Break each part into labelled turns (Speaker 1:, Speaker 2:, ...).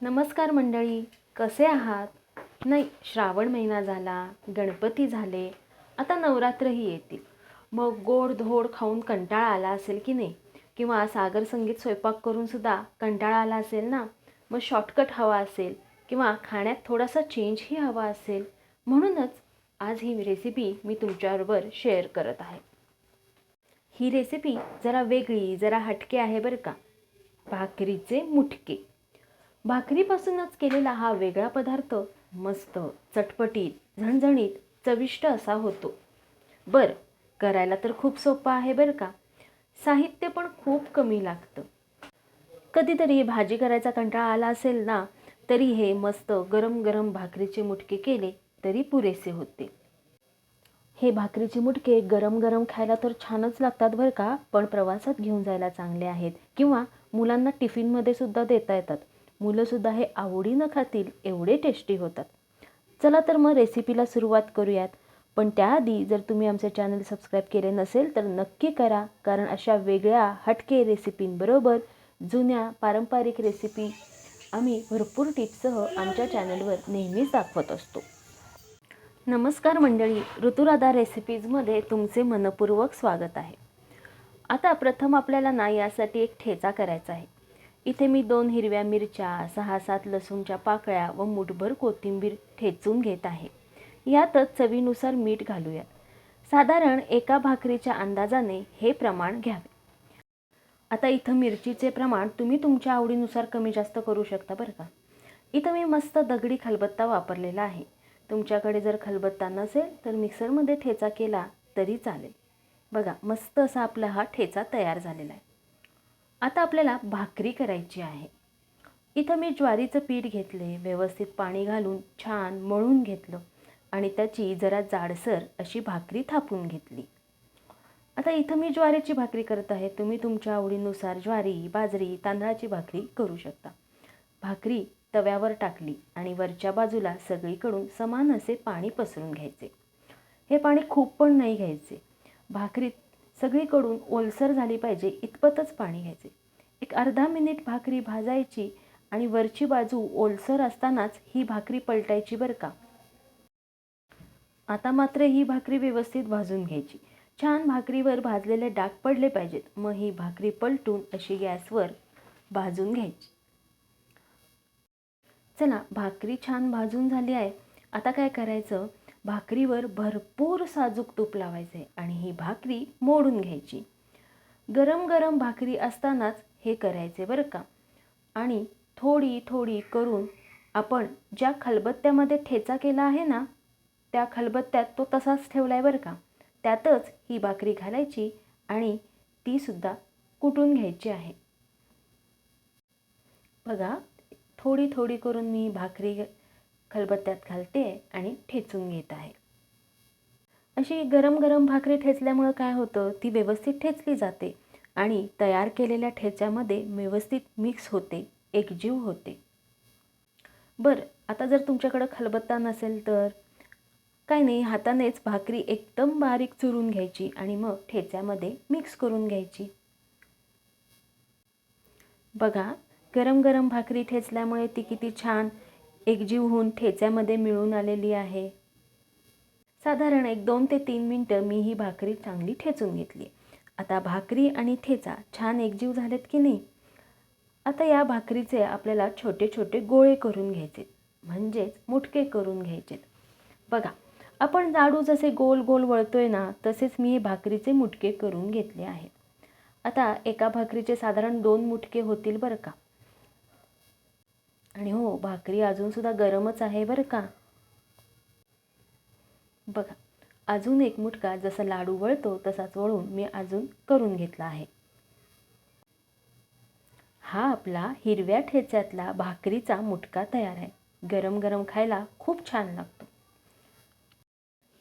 Speaker 1: नमस्कार मंडळी कसे आहात? नाही श्रावण महिना झाला गणपती झाले आता नवरात्रही येतील. मग गोड धोड खाऊन कंटाळा आला असेल की नाही? किंवा सागर संगीत स्वयंपाक करूनसुद्धा कंटाळा आला असेल ना? मग शॉर्टकट हवा असेल किंवा खाण्यात थोडासा चेंजही हवा असेल? म्हणूनच आज ही रेसिपी मी तुमच्याबरोबर शेअर करत आहे. ही रेसिपी जरा वेगळी जरा हटके आहे बरं का? भाकरीचे मुटके. भाकरीपासूनच केलेला हा वेगळा पदार्थ मस्त चटपटीत झणझणीत चविष्ट असा होतो. बरं करायला तर खूप सोपं आहे बरं का? साहित्य पण खूप कमी लागतं. कधीतरी भाजी करायचा कंटाळा आला असेल ना तरी हे मस्त गरम गरम भाकरीचे मुटके केले तरी पुरेसे होते. हे भाकरीचे मुटके गरम गरम खायला तर छानच लागतात बरं का? पण प्रवासात घेऊन जायला चांगले आहेत. किंवा मुलांना टिफिनमध्ये सुद्धा देता येतात. मुलंसुद्धा हे आवडीनं खातील एवढे टेस्टी होतात. चला तर मग रेसिपीला सुरुवात करूयात. पण त्याआधी जर तुम्ही आमचे चॅनल सबस्क्राईब केले नसेल तर नक्की करा कारण अशा वेगळ्या हटके रेसिपींबरोबर जुन्या पारंपरिक रेसिपी आम्ही भरपूर टिप्ससह आमच्या चॅनलवर नेहमीच दाखवत असतो. नमस्कार मंडळी ऋतुराधा रेसिपीजमध्ये तुमचे मनपूर्वक स्वागत आहे. आता प्रथम आपल्याला ना यासाठी एक ठेचा करायचा आहे. इथे मी दोन हिरव्या मिरच्या सहा सात लसूणच्या पाकळ्या व मुठभर कोथिंबीर ठेचून घेत आहे. यातच चवीनुसार मीठ घालूयात. साधारण एका भाकरीच्या अंदाजाने हे प्रमाण घ्यावे. आता इथं मिरचीचे प्रमाण तुम्ही तुमच्या आवडीनुसार कमी जास्त करू शकता बरं का. इथं मी मस्त दगडी खलबत्ता वापरलेला आहे. तुमच्याकडे जर खलबत्ता नसेल तर मिक्सरमध्ये ठेचा केला तरी चालेल. बघा मस्त असा आपला हा ठेचा तयार झालेला आहे. आता आपल्याला भाकरी करायची आहे. इथं मी ज्वारीचं पीठ घेतले व्यवस्थित पाणी घालून छान मळून घेतलं आणि त्याची जरा जाडसर अशी भाकरी थापून घेतली. आता इथं मी ज्वारीची भाकरी करत आहे. तुम्ही तुमच्या आवडीनुसार ज्वारी बाजरी तांदळाची भाकरी करू शकता. भाकरी तव्यावर टाकली आणि वरच्या बाजूला सगळीकडून समान असे पाणी पसरून घ्यायचे. हे पाणी खूप पण नाही घ्यायचे. भाकरीत सगळीकडून ओलसर झाली पाहिजे इतपतच पाणी घ्यायचे. एक अर्धा मिनिट भाकरी भाजायची आणि वरची बाजू ओलसर असतानाच ही भाकरी पलटायची बरं का. आता मात्र ही भाकरी व्यवस्थित भाजून घ्यायची. छान भाकरीवर भाजलेले डाग पडले पाहिजेत मग ही भाकरी पलटून अशी गॅसवर भाजून घ्यायची. चला भाकरी छान भाजून झाली आहे. आता काय करायचं? भाकरीवर भरपूर साजूक तूप लावायचे आणि ही भाकरी मोडून घ्यायची. गरम गरम भाकरी असतानाच हे करायचे बरं का? आणि थोडी थोडी करून आपण ज्या खलबत्त्यामध्ये ठेचा केला आहे ना त्या खलबत्त्यात तो तसाच ठेवला आहे बरं का? त्यातच ही भाकरी घालायची आणि तीसुद्धा कुटून घ्यायची आहे. बघा थोडी थोडी करून मी भाकरी खलबत्त्यात घालते आणि ठेचून घेत आहे. अशी गरम गरम भाकरी ठेचल्यामुळं काय होतं? ती व्यवस्थित ठेचली जाते आणि तयार केलेल्या ठेच्यामध्ये व्यवस्थित मिक्स होते एकजीव होते. बरं आता जर तुमच्याकडं खलबत्ता नसेल तर? काय नाही हातानेच भाकरी एकदम बारीक चुरून घ्यायची आणि मग ठेच्यामध्ये मिक्स करून घ्यायची. बघा गरम गरम भाकरी ठेचल्यामुळे ती किती छान एकजीव होऊन ठेच्यामध्ये मिळून आलेली आहे. साधारण एक दोन ते तीन मिनटं मी ही भाकरी चांगली ठेचून घेतली. आता भाकरी आणि ठेचा छान एकजीव झालेत की नाही? आता या भाकरीचे आपल्याला छोटे छोटे गोळे करून घ्यायचे. म्हणजेच मुटके करून घ्यायचेत बघा आपण लाडू जसे गोल गोल वळतोय ना तसेच मी हे भाकरीचे मुटके करून घेतले आहेत. आता एका भाकरीचे साधारण दोन मुटके होतील बरं का? आणि हो भाकरी अजूनसुद्धा गरमच आहे बरं का? बघा अजून एक मुटका जसा लाडू वळतो तसाच वळून मी अजून करून घेतला आहे. हा आपला हिरव्या ठेच्यातला भाकरीचा मुटका तयार आहे. गरम गरम खायला खूप छान लागतो.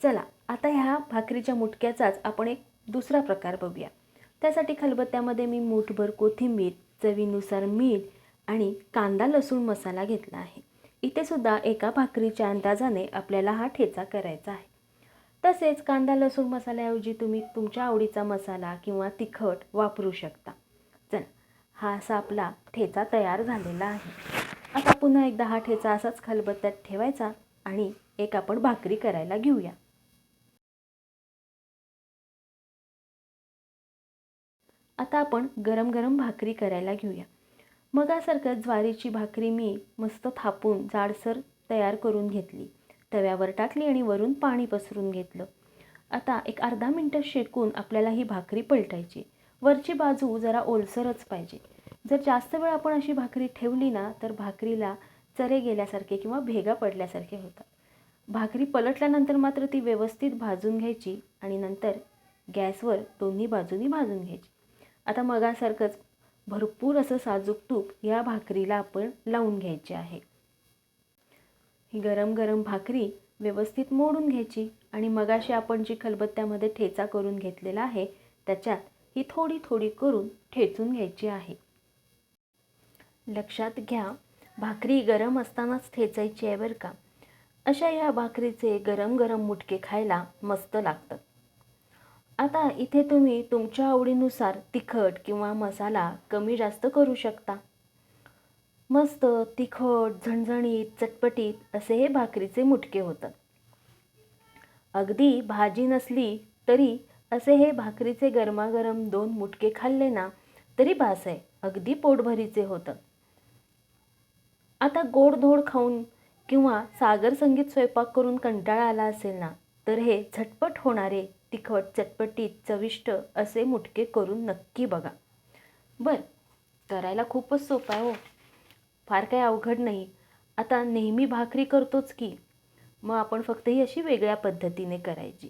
Speaker 1: चला आता ह्या भाकरीच्या मुटक्याचाच आपण एक दुसरा प्रकार बघूया. त्यासाठी खलबत्त्यामध्ये मी मूठभर कोथिंबीर चवीनुसार मीठ आणि कांदा लसूण मसाला घेतला आहे. इथे सुद्धा एका भाकरीच्या अंदाजाने आपल्याला हा ठेचा करायचा आहे. तसेच कांदा लसूण मसाल्याऐवजी तुम्ही तुमच्या आवडीचा मसाला किंवा तिखट वापरू शकता. चला हा असा आपला ठेचा तयार झालेला आहे. आता पुन्हा एकदा हा ठेचा असाच खलबत्त्यात ठेवायचा आणि एक आपण भाकरी करायला घेऊया. आता आपण गरम गरम भाकरी करायला घेऊया. मगासारखं ज्वारीची भाकरी मी मस्त थापून जाडसर तयार करून घेतली. तव्यावर टाकली आणि वरून पाणी पसरून घेतलं. आता एक अर्धा मिनटं शेकून आपल्याला ही भाकरी पलटायची. वरची बाजू जरा ओलसरच पाहिजे. जर जास्त वेळ आपण अशी भाकरी ठेवली ना तर भाकरीला चरे गेल्यासारखे किंवा भेगा पडल्यासारखे होतात. भाकरी पलटल्यानंतर मात्र ती व्यवस्थित भाजून घ्यायची आणि नंतर गॅसवर दोन्ही बाजूनी भाजून घ्यायची. आता मगासारखंच भरपूर असं साजूक तूप या भाकरीला आपण लावून घ्यायचे आहे. ही गरम गरम भाकरी व्यवस्थित मोडून घ्यायची आणि मगाशी आपण जी खलबत्त्यामध्ये ठेचा करून घेतलेला आहे त्याच्यात ही थोडी थोडी करून ठेचून घ्यायची आहे. लक्षात घ्या भाकरी गरम असतानाच ठेचायची आहे बरं का? अशा या भाकरीचे गरम गरम मुटके खायला मस्त लागतात. आता इथे तुम्ही तुमच्या आवडीनुसार तिखट किंवा मसाला कमी जास्त करू शकता. मस्त तिखट झणझणीत चटपटीत असे हे भाकरीचे मुटके होतात. अगदी भाजी नसली तरी असे हे भाकरीचे गरमागरम दोन मुटके खाल्ले ना तरी बास आहे. अगदी पोटभरीचे होतं आता गोडधोड खाऊन किंवा सागर संगीत स्वयंपाक करून कंटाळा आला असेल ना तर हे झटपट होणारे तिखट चटपटीत चविष्ट असे मुटके करून नक्की बघा. बरं करायला खूपच सोपं आहे हो. फार काही अवघड नाही. आता नेहमी भाकरी करतोच की मग आपण फक्त ही अशी वेगळ्या पद्धतीने करायची.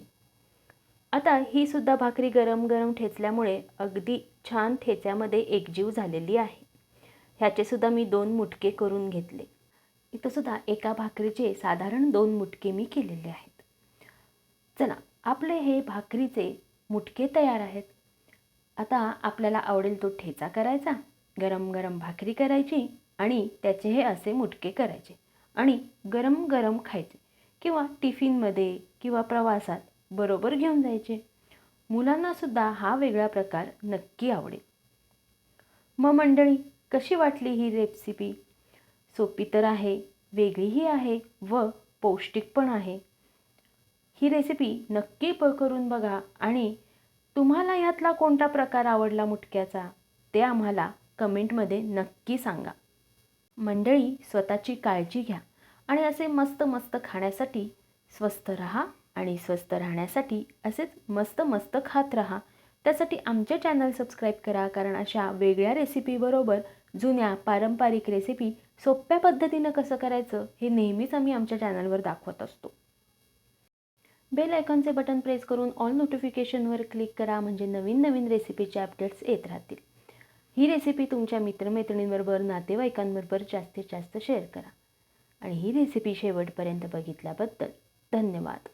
Speaker 1: आता ही सुद्धा भाकरी गरम गरम ठेचल्यामुळे अगदी छान ठेच्यामध्ये एकजीव झालेली आहे. ह्याचे सुद्धा मी दोन मुटके करून घेतले. इथं सुद्धा एका भाकरीचे साधारण दोन मुटके मी केलेले आहेत. चला आपले हे भाकरीचे मुटके तयार आहेत. आता आपल्याला आवडेल तो ठेचा करायचा गरम गरम भाकरी करायची आणि त्याचे हे असे मुटके करायचे आणि गरम गरम खायचे किंवा टिफिनमध्ये किंवा प्रवासात बरोबर घेऊन जायचे. मुलांनासुद्धा हा वेगळा प्रकार नक्की आवडेल. मग मंडळी कशी वाटली ही रेसिपी सोपी तर आहे वेगळीही आहे व पौष्टिक पण आहे. ही रेसिपी नक्की प करून बघा आणि तुम्हाला यातला कोणता प्रकार आवडला मुटक्याचा ते आम्हाला कमेंटमध्ये नक्की सांगा. मंडळी स्वतःची काळजी घ्या आणि असे मस्त मस्त खाण्यासाठी स्वस्थ रहा आणि स्वस्थ राहण्यासाठी असेच मस्त मस्त खात रहा. त्यासाठी आमचे चॅनल सबस्क्राईब करा कारण अशा वेगळ्या रेसिपीबरोबर जुन्या पारंपरिक रेसिपी सोप्या पद्धतीनं कसं करायचं हे नेहमीच आम्ही आमच्या चॅनलवर दाखवत असतो. बेल आयकॉनचे बटन प्रेस करून ऑल नोटिफिकेशनवर क्लिक करा म्हणजे नवीन नवीन रेसिपीचे अपडेट्स येत राहतील. ही रेसिपी तुमच्या मित्रमैत्रिणींबरोबर नातेवाईकांबरोबर जास्तीत जास्त शेअर करा. आणि ही रेसिपी शेवटपर्यंत बघितल्याबद्दल धन्यवाद.